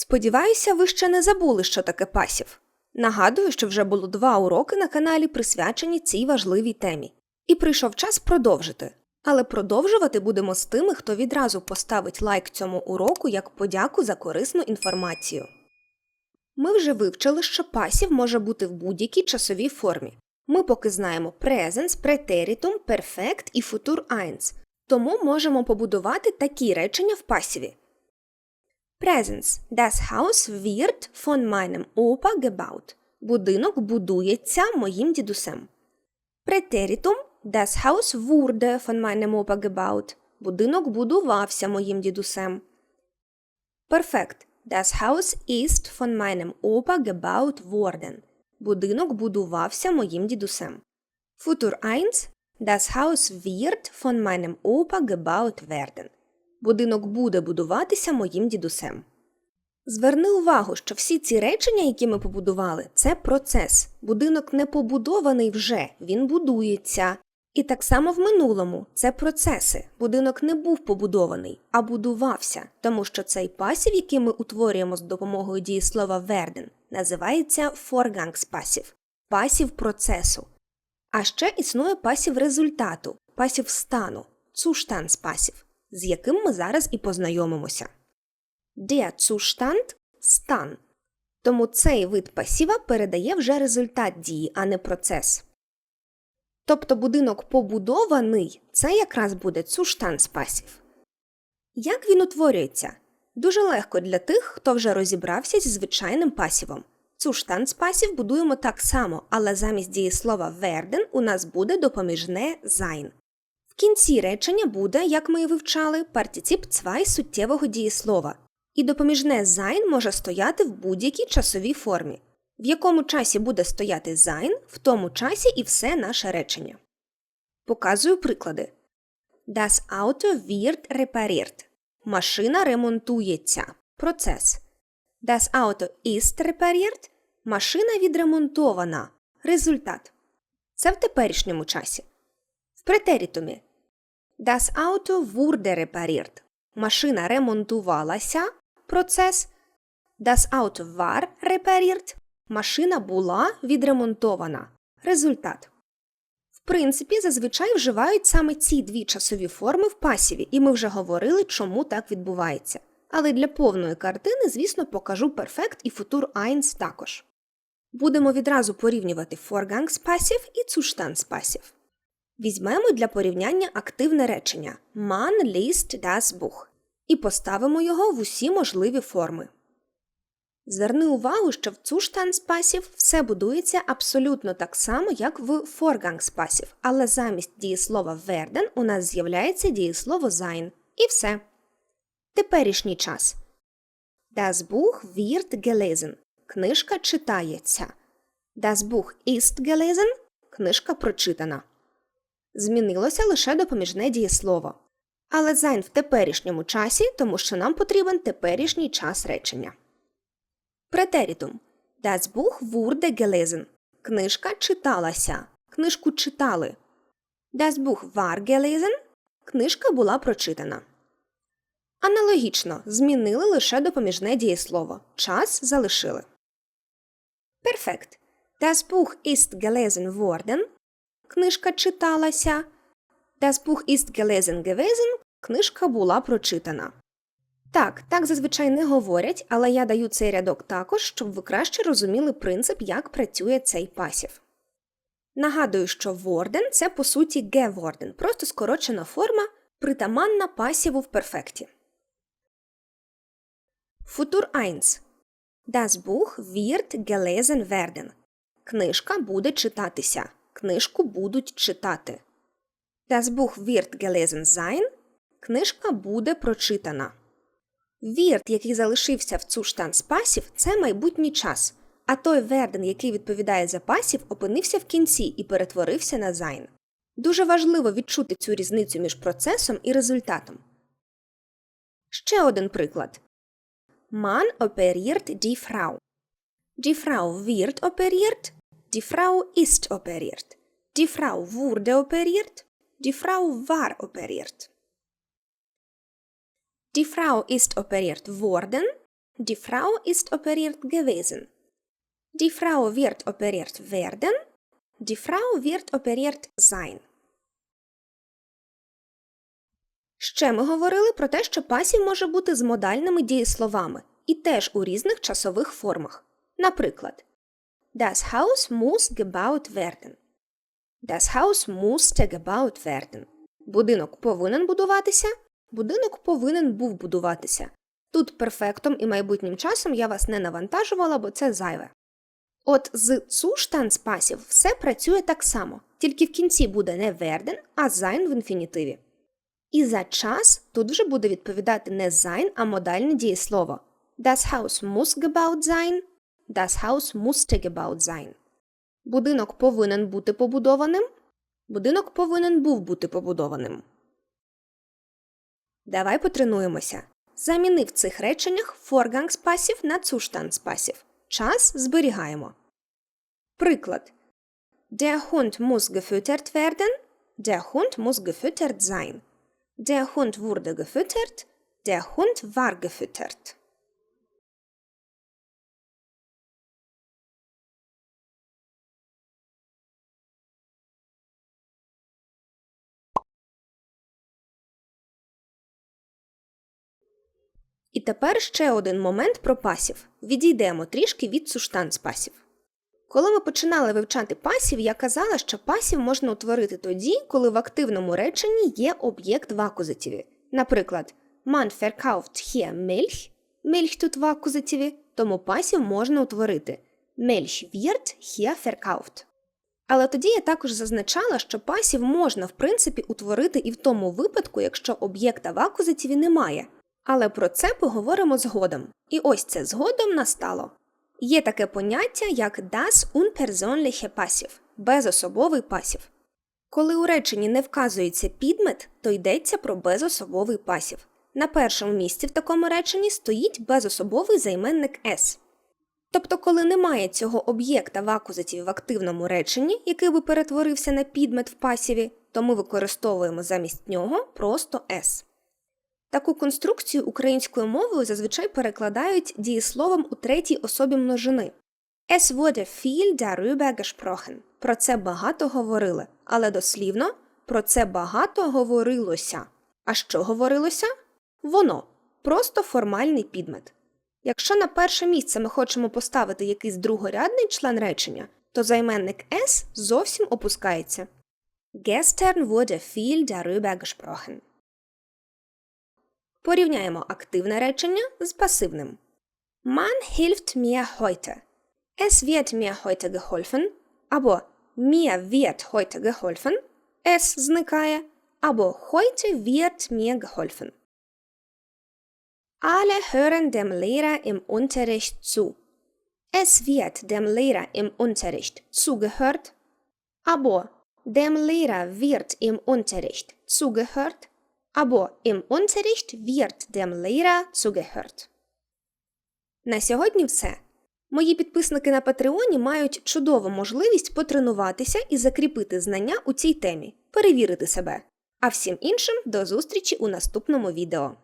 Сподіваюся, ви ще не забули, що таке пасів. Нагадую, що вже було два уроки на каналі, присвячені цій важливій темі. І прийшов час продовжити. Але продовжувати будемо з тими, хто відразу поставить лайк цьому уроку як подяку за корисну інформацію. Ми вже вивчили, що пасів може бути в будь-якій часовій формі. Ми поки знаємо presens, preteritum, perfect і futur eins, тому можемо побудувати такі речення в пасіві. Presens. Das Haus wird von meinem Opa gebaut. Будинок будується моїм дідусем. Претерітум Das Haus wurde von meinem Opa gebaut. Будинок будувався моїм дідусем. Perfekt. Das Haus ist von meinem Opa gebaut worden. Будинок будувався моїм дідусем. Futur 1. Das Haus wird von meinem Opa gebaut werden. Будинок буде будуватися моїм дідусем. Зверни увагу, що всі ці речення, які ми побудували, це процес. Будинок не побудований вже, він будується. І так само в минулому це процеси. Будинок не був побудований, а будувався, тому що цей пасів, який ми утворюємо з допомогою дієслова werden, називається Vorgangspasів – пасів процесу. А ще існує пасів результату, пасів стану, Zustandspасів, з яким ми зараз і познайомимося. Der Zustand – стан. Тому цей вид пасіва передає вже результат дії, а не процес. Тобто будинок побудований це якраз буде Zustandspassiv. Як він утворюється? Дуже легко для тих, хто вже розібрався зі звичайним пасівом. Zustandspassiv будуємо так само, але замість дієслова werden у нас буде допоміжне sein. В кінці речення буде, як ми і вивчали, партиціп цвай суттєвого дієслова. І допоміжне sein може стояти в будь-якій часовій формі. В якому часі буде стояти sein, в тому часі і все наше речення. Показую приклади. Das Auto wird repariert. Машина ремонтується. Процес. Das Auto ist repariert. Машина відремонтована. Результат. Це в теперішньому часі. В претерітумі. Das Auto wurde repariert. Машина ремонтувалася. Процес. Das Auto war repariert. Машина була відремонтована. Результат. В принципі, зазвичай вживають саме ці дві часові форми в пасіві, і ми вже говорили, чому так відбувається. Але для повної картини, звісно, покажу перфект і футур eins також. Будемо відразу порівнювати Vorgangspasів і Zustandspasів. Візьмемо для порівняння активне речення Man liest das Buch і поставимо його в усі можливі форми. Зверни увагу, що в Zustandspassiv все будується абсолютно так само, як в Vorgangspassiv, але замість дієслова werden у нас з'являється дієслово sein. І все. Теперішній час. Das Buch wird gelesen. Книжка читається. Das Buch ist gelesen. Книжка прочитана. Змінилося лише допоміжне дієслово. Але sein в теперішньому часі, тому що нам потрібен теперішній час речення. Претерітум. Das Buch wurde gelesen. Книжка читалася. Книжку читали. Das Buch war gelesen. Книжка була прочитана. Аналогічно змінили лише допоміжне дієслово. Час залишили. Перфект. Das Buch ist gelesen worden. Книжка читалася. Das Buch ist gelesen gewesen. Книжка була прочитана. Так, так зазвичай не говорять, але я даю цей рядок також, щоб ви краще розуміли принцип, як працює цей пасів. Нагадую, що worden – це по суті geworden, просто скорочена форма, притаманна пасіву в перфекті. Futur 1. Das Buch wird gelesen werden. Книжка буде читатися. Книжку будуть читати. Das Buch wird gelesen sein. Книжка буде прочитана. Вірт, який залишився в Zustandspassiv, це майбутній час, а той верден, який відповідає за пасів, опинився в кінці і перетворився на sein. Дуже важливо відчути цю різницю між процесом і результатом. Ще один приклад. Man operiert die Frau. Die Frau wird operiert. Die Frau ist operiert. Die Frau wurde operiert. Die Frau war operiert. Die Frau ist operiert worden. Die Frau ist operiert gewesen. Die Frau wird operiert werden. Die Frau wird operiert sein. Ще ми говорили про те, що пасів може бути з модальними дієсловами і теж у різних часових формах. Наприклад, Das Haus muss gebaut werden. Das Haus musste gebaut werden. Будинок повинен будуватися. Будинок повинен був будуватися. Тут перфектом і майбутнім часом я вас не навантажувала, бо це зайве. От з Zustandspassiv все працює так само, тільки в кінці буде не werden, а sein в інфінітиві. І за час тут вже буде відповідати не sein, а модальне дієслово. Das Haus muss gebaut sein. Das Haus musste gebaut sein. Бути побудованим. Будинок повинен був бути побудованим. Давай потренуємося. Заміни в цих реченнях Vorgangspassiv на Zustandspassiv. Час зберігаємо. Приклад. Der Hund muss gefüttert werden. Der Hund muss gefüttert sein. Der Hund wurde gefüttert. Der Hund war gefüttert. І тепер ще один момент про пасів. Відійдемо трішки від суштанцпасів. Коли ми починали вивчати пасів, я казала, що пасів можна утворити тоді, коли в активному реченні є об'єкт в акузативі. Наприклад, Man verkauft hier Milch. Milch тут в акузативі, тому пасів можна утворити. Milch wird hier verkauft. Але тоді я також зазначала, що пасів можна, в принципі, утворити і в тому випадку, якщо об'єкта в акузативі немає. Але про це поговоримо згодом. І ось це згодом настало. Є таке поняття, як das unpersönliche Passiv – безособовий пасів. Коли у реченні не вказується підмет, то йдеться про безособовий пасів. На першому місці в такому реченні стоїть безособовий займенник S. Тобто, коли немає цього об'єкта в акузативі в активному реченні, який би перетворився на підмет в пасіві, то ми використовуємо замість нього просто S. Таку конструкцію українською мовою зазвичай перекладають дієсловом у третій особі множини. Es wurde viel darüber gesprochen. Про це багато говорили, але дослівно про це багато говорилося. А що говорилося? Воно просто формальний підмет. Якщо на перше місце ми хочемо поставити якийсь другорядний член речення, то займенник S зовсім опускається. Gestern wurde viel darüber gesprochen. Порівняємо активне речення з пасивним. Man hilft mir heute. Es wird mir heute geholfen. Або mir wird heute geholfen. Es зникає. Або heute wird mir geholfen. Alle hören dem Lehrer im Unterricht zu. Es wird dem Lehrer im Unterricht zugehört. Або dem Lehrer wird im Unterricht zugehört. Або im Unterricht wird dem Lehrer zugehört. На сьогодні все. Мої підписники на Патреоні мають чудову можливість потренуватися і закріпити знання у цій темі, перевірити себе. А всім іншим до зустрічі у наступному відео.